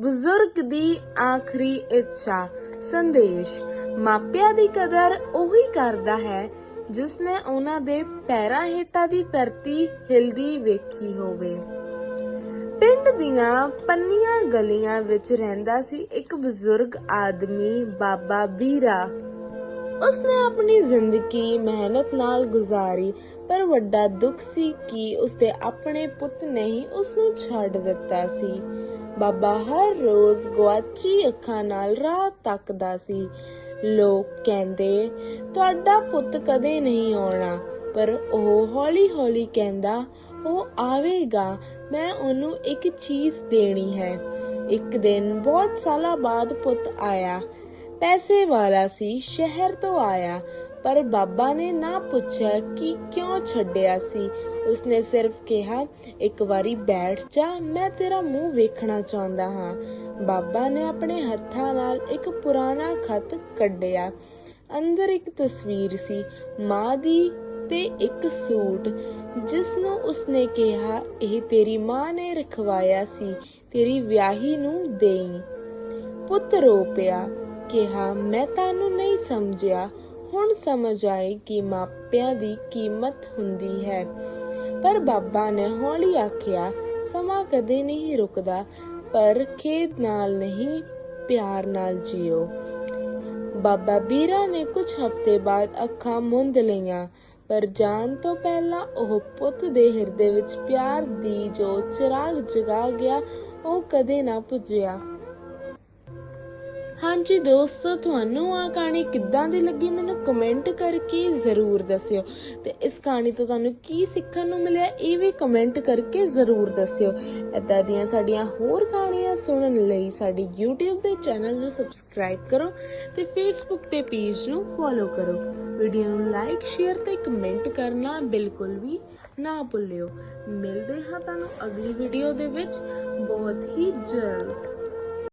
ਬਜ਼ੁਰਗ ਦੀ ਆਖਰੀ ਇੱਛਾ, ਸੰਦੇਸ਼। ਮਾਪਿਆਂ ਦੀ ਕਦਰ ਉਹੀ ਕਰਦਾ ਹੈ ਜਿਸ ਨੇ ਉਹਨਾਂ ਦੇ ਪੈਰਾਂ ਹੇਠਾਂ ਦੀ ਧਰਤੀ ਹਿਲਦੀ ਵੇਖੀ ਹੋਵੇ। ਪਿੰਡ ਦੀਆਂ ਪੰਨੀਆਂ ਗਲੀਆਂ ਵਿੱਚ ਰਹਿੰਦਾ ਸੀ ਇੱਕ ਬਜ਼ੁਰਗ ਆਦਮੀ, ਬਾਬਾ ਬੀਰਾ। ਉਸਨੇ ਆਪਣੀ ਜ਼ਿੰਦਗੀ ਮਿਹਨਤ ਨਾਲ ਗੁਜ਼ਾਰੀ, ਪਰ ਵੱਡਾ ਦੁੱਖ ਸੀ ਕਿ ਉਸਦੇ ਆਪਣੇ ਪੁੱਤ ਨੇ ਹੀ ਉਸ ਨੂੰ ਛੱਡ ਦਿੱਤਾ ਸੀ। ਬਾਬਾ ਹਰ ਰੋਜ਼ ਗੁਆਚੀ ਅੱਖਾਂ ਨਾਲ ਰਾਹ ਤੱਕਦਾ ਸੀ। ਲੋਕ ਕਹਿੰਦੇ, ਤੁਹਾਡਾ ਪੁੱਤ ਕਦੇ ਨਹੀਂ ਆਉਣਾ। ਪਰ ਉਹ ਹੌਲੀ-ਹੌਲੀ ਕਹਿੰਦਾ, ਉਹ ਆਵੇਗਾ, ਮੈਂ ਉਹਨੂੰ ਇੱਕ ਚੀਜ਼ ਦੇਣੀ ਹੈ। ਇੱਕ ਦਿਨ ਬਹੁਤ ਸਾਲਾਂ ਬਾਅਦ ਪੁੱਤ ਆਇਆ। ਪੈਸੇ ਵਾਲਾ ਸੀ, ਸ਼ਹਿਰ ਤੋਂ ਆਇਆ। ਪਰ ਬਾਬਾ ਨੇ ਨਾ ਪੁੱਛਿਆ ਕਿ ਕਿਉਂ ਛੱਡਿਆ ਸੀ। ਉਸਨੇ ਸਿਰਫ ਕਿਹਾ, ਇੱਕ ਵਾਰੀ ਬੈਠ ਜਾ, ਮੈਂ ਤੇਰਾ ਮੂੰਹ ਵੇਖਣਾ ਚਾਹੁੰਦਾ ਹਾਂ। ਬਾਬਾ ਨੇ ਆਪਣੇ ਹੱਥਾਂ ਨਾਲ ਇੱਕ ਪੁਰਾਣਾ ਖੱਤ ਕੱਢਿਆ। ਅੰਦਰ ਇੱਕ ਤਸਵੀਰ ਸੀ, ਮਾਂ ਦੀ ਤੇ ਇੱਕ ਸੂਟ। ਜਿਸ ਨੂੰ ਉਸਨੇ ਕਿਹਾ, ਇਹ ਤੇਰੀ ਮਾਂ ਨੇ ਰਖਵਾਇਆ ਸੀ, ਤੇਰੀ ਵਿਆਹੀ ਨੂੰ ਦੇਈ। ਪੁੱਤ ਰੋ ਪਿਆ, ਕਿਹਾ, ਮੈਂ ਤੁਹਾਨੂੰ ਨਹੀਂ ਸਮਝਿਆ। ਹੁਣ ਸਮਝ ਆਈ ਕਿ ਮਾਪਿਆਂ ਦੀ ਕੀਮਤ ਹੁੰਦੀ ਹੈ। ਪਰ ਬਾਬਾ ਨੇ ਹੌਲੀ ਆਖਿਆ, ਸਮਾਂ ਕਦੇ ਨਹੀਂ ਰੁਕਦਾ, ਪਰ ਖੇਦ ਨਾਲ ਨਹੀਂ, ਪਿਆਰ ਨਾਲ ਜਿਓ। ਬਾਬਾ ਬੀਰਾ ਨੇ ਕੁਝ ਹਫ਼ਤੇ ਬਾਅਦ ਅੱਖਾਂ ਮੁੰਦ ਲਈਆਂ, ਪਰ ਜਾਣ ਤੋਂ ਪਹਿਲਾਂ ਉਹ ਪੁੱਤ ਦੇ ਹਿਰਦੇ ਵਿੱਚ ਪਿਆਰ ਦੀ ਜੋ ਚਿਰਾਗ ਜਗਾ ਗਿਆ, ਉਹ ਕਦੇ ਨਾ ਪੁੱਜਿਆ। ਹਾਂਜੀ ਦੋਸਤੋ, ਤੁਹਾਨੂੰ ਆ ਕਹਾਣੀ ਕਿੱਦਾਂ ਦੀ ਲੱਗੀ ਮੈਨੂੰ ਕਮੈਂਟ ਕਰਕੇ ਜ਼ਰੂਰ ਦੱਸਿਓ। ਤੇ ਇਸ ਕਹਾਣੀ ਤੋਂ ਤੁਹਾਨੂੰ ਕੀ ਸਿੱਖਣ ਨੂੰ ਮਿਲਿਆ, ਇਹ ਵੀ ਕਮੈਂਟ ਕਰਕੇ ਜ਼ਰੂਰ ਦੱਸਿਓ। ਇਦਾਂ ਦੀਆਂ ਸਾਡੀਆਂ ਹੋਰ ਕਹਾਣੀਆਂ ਸੁਣਨ ਲਈ ਸਾਡੇ YouTube ਦੇ ਚੈਨਲ ਨੂੰ ਸਬਸਕ੍ਰਾਈਬ ਕਰੋ ਤੇ Facebook ਤੇ ਪੇਜ ਨੂੰ ਫੋਲੋ ਕਰੋ। ਵੀਡੀਓ ਨੂੰ ਲਾਈਕ ਸ਼ੇਅਰ ਤੇ ਕਮੈਂਟ ਕਰਨਾ ਬਿਲਕੁਲ ਵੀ ਨਾ ਭੁੱਲਿਓ। ਮਿਲਦੇ ਹਾਂ ਤੁਹਾਨੂੰ ਅਗਲੀ ਵੀਡੀਓ ਦੇ ਵਿੱਚ। ਬਹੁਤ ਹੀ ਜਲਦ।